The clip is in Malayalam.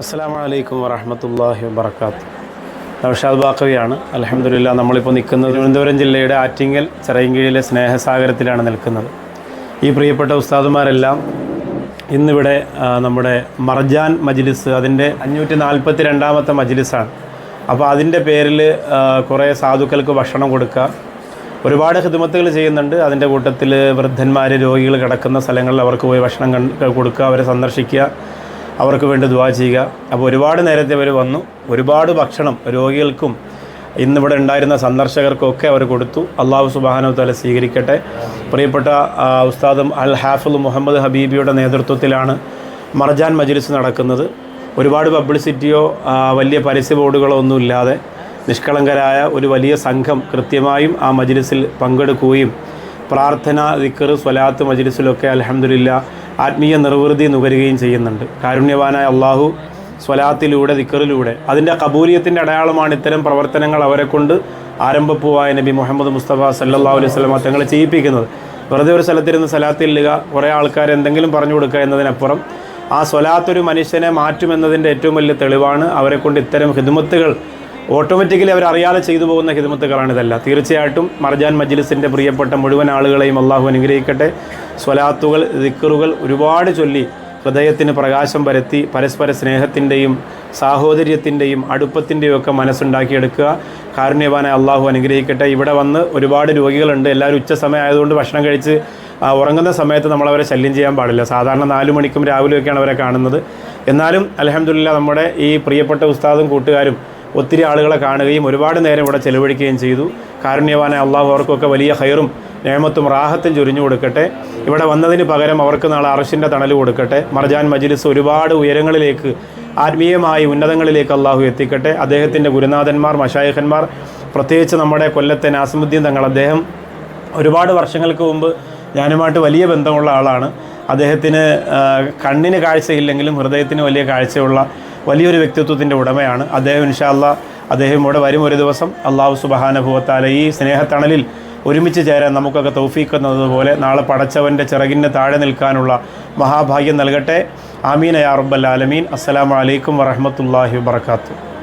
അസ്സാം വലൈക്കും വറഹമത്തല്ലാഹി വബർക്കാത്തു നൗഷാദ് ബാക്കവിയാണ്. അലഹമില്ല നമ്മളിപ്പോൾ നിൽക്കുന്നത് തിരുവനന്തപുരം ജില്ലയുടെ ആറ്റിങ്ങൽ ചിറയൻകീഴിലെ സ്നേഹസാഗരത്തിലാണ് നിൽക്കുന്നത്. ഈ പ്രിയപ്പെട്ട ഉസ്താദുമാരെല്ലാം ഇന്നിവിടെ നമ്മുടെ മർജാൻ മജ്ലിസ് അതിന്റെ അഞ്ഞൂറ്റി നാൽപ്പത്തി രണ്ടാമത്തെ മജ്ലിസാണ്. അപ്പോൾ അതിന്റെ പേരിൽ കുറേ സാധുക്കൾക്ക് ഭക്ഷണം കൊടുക്കുക. ഒരുപാട് ഹിദ്മത്തുകൾ ചെയ്യുന്നുണ്ട്. അതിന്റെ കൂട്ടത്തിൽ വൃദ്ധന്മാർ രോഗികൾ കിടക്കുന്ന സ്ഥലങ്ങളിൽ അവർക്ക് പോയി ഭക്ഷണം കൊടുക്കുക അവരെ സന്ദർശിക്കുക അവർക്ക് വേണ്ടി ദുവാ ചെയ്യുക. അപ്പോൾ ഒരുപാട് നേരത്തെ അവർ വന്നു. ഒരുപാട് ഭക്ഷണം രോഗികൾക്കും ഇന്നിവിടെ ഉണ്ടായിരുന്ന സന്ദർശകർക്കൊക്കെ അവർ കൊടുത്തു. അള്ളാഹു സുബാനു തല സ്വീകരിക്കട്ടെ. പ്രിയപ്പെട്ട ഉസ്താദും അൽ ഹാഫുൽ മുഹമ്മദ് ഹബീബിയുടെ നേതൃത്വത്തിലാണ് മർജാൻ മജ്ലിസ് നടക്കുന്നത്. ഒരുപാട് പബ്ലിസിറ്റിയോ വലിയ പരസ്യ ബോർഡുകളോ ഒന്നും ഇല്ലാതെ നിഷ്കളങ്കരായ ഒരു വലിയ സംഘം കൃത്യമായും ആ മജ്ലിസിൽ പങ്കെടുക്കുകയും പ്രാർത്ഥന ദിക്കർ സ്വലാത്ത് മജ്ലിസിലൊക്കെ അലഹമില്ല ആത്മീയ നിർവൃതി നുകരുകയും ചെയ്യുന്നുണ്ട്. കാരുണ്യവാനായ അള്ളാഹു സ്വലാത്തിലൂടെ ദിക്കറിലൂടെ അതിന്റെ കബൂലിയത്തിന്റെ അടയാളമാണ് ഇത്തരം പ്രവർത്തനങ്ങൾ അവരെ കൊണ്ട് ആരംഭപ്പൂവായ നബി മുഹമ്മദ് മുസ്തഫ സല്ലാ അലൈഹി സ്വലമ തങ്ങളെ ചെയ്യിപ്പിക്കുന്നത്. വെറുതെ ഒരു സ്ഥലത്തിരുന്ന് സ്വലാത്തില്ലുക കുറേ ആൾക്കാർ എന്തെങ്കിലും പറഞ്ഞു കൊടുക്കുക എന്നതിനപ്പുറം ആ സ്വലാത്തൊരു മനുഷ്യനെ മാറ്റുമെന്നതിന്റെ ഏറ്റവും വലിയ തെളിവാണ് അവരെക്കൊണ്ട് ഇത്തരം ഹിദ്മത്തുകൾ ഓട്ടോമാറ്റിക്കലി അവർ അറിയാതെ ചെയ്തു പോകുന്ന ഹിദ്മത്തുകളാണ് ഇതല്ല. തീർച്ചയായിട്ടും മർജാൻ മജ്ലിസിന്റെ പ്രിയപ്പെട്ട മുഴുവൻ ആളുകളെയും അള്ളാഹു അനുഗ്രഹിക്കട്ടെ. സ്വലാത്തുകൾ ദിക്കറുകൾ ഒരുപാട് ചൊല്ലി ഹൃദയത്തിന് പ്രകാശം പരത്തി പരസ്പര സ്നേഹത്തിന്റെയും സാഹോദര്യത്തിന്റെയും അടുപ്പത്തിന്റെയും ഒക്കെ മനസ്സുണ്ടാക്കിയെടുക്കുക. കാരുണ്യവാനെ അള്ളാഹു അനുഗ്രഹിക്കട്ടെ. ഇവിടെ വന്ന് ഒരുപാട് രോഗികളുണ്ട്. എല്ലാവരും ഉച്ച സമയമായതുകൊണ്ട് ഭക്ഷണം കഴിച്ച് ഉറങ്ങുന്ന സമയത്ത് നമ്മളവരെ ശല്യം ചെയ്യാൻ പാടില്ല. സാധാരണ നാല് മണിക്കും രാവിലെയൊക്കെയാണ് അവരെ കാണുന്നത്. എന്നാലും അലഹമില്ല നമ്മുടെ ഈ പ്രിയപ്പെട്ട ഉസ്താദും കൂട്ടുകാരും ഒത്തിരി ആളുകളെ കാണുകയും ഒരുപാട് നേരം ഇവിടെ ചെലവഴിക്കുകയും ചെയ്തു. കാരുണ്യവാനായ അള്ളാഹു അവർക്കൊക്കെ വലിയ ഹൈറും നേമത്തും റാഹത്തും ചൊരിഞ്ഞു കൊടുക്കട്ടെ. ഇവിടെ വന്നതിന് പകരം അവർക്ക് നാളെ അറഷിന്റെ തണൽ കൊടുക്കട്ടെ. മർജാൻ മജിലിസ് ഒരുപാട് ഉയരങ്ങളിലേക്ക് ആത്മീയമായി ഉന്നതങ്ങളിലേക്ക് അള്ളാഹു എത്തിക്കട്ടെ. അദ്ദേഹത്തിന്റെ ഗുരുനാഥന്മാർ മഷായഖന്മാർ പ്രത്യേകിച്ച് നമ്മുടെ കൊല്ലത്തെ നാസിമുദ്ദീൻ തങ്ങൾ അദ്ദേഹം ഒരുപാട് വർഷങ്ങൾക്ക് മുമ്പ് ഞാനുമായിട്ട് വലിയ ബന്ധമുള്ള ആളാണ്. അദ്ദേഹത്തിന് കണ്ണിന് കാഴ്ചയില്ലെങ്കിലും ഹൃദയത്തിന് വലിയ കാഴ്ചയുള്ള വലിയൊരു വ്യക്തിത്വത്തിന്റെ ഉടമയാണ്. അദ്ദേഹം ഇൻഷാല്ല അദ്ദേഹം ഇവിടെ വരും ഒരു ദിവസം. അള്ളാഹു സുബഹാനുഭവത്താല ഈ സ്നേഹത്തണലിൽ ഒരുമിച്ച് ചേരാൻ നമുക്കൊക്കെ തൗഫീഖ് എന്നതുപോലെ നാളെ പടച്ചവന്റെ ചിറകിന് താഴെ നിൽക്കാനുള്ള മഹാഭാഗ്യം നൽകട്ടെ. ആമീൻ യാ റബ്ബൽ ആലമീൻ. അസ്സലാമു അലൈക്കും വറഹമത്തല്ലാഹി വബർക്കാത്തു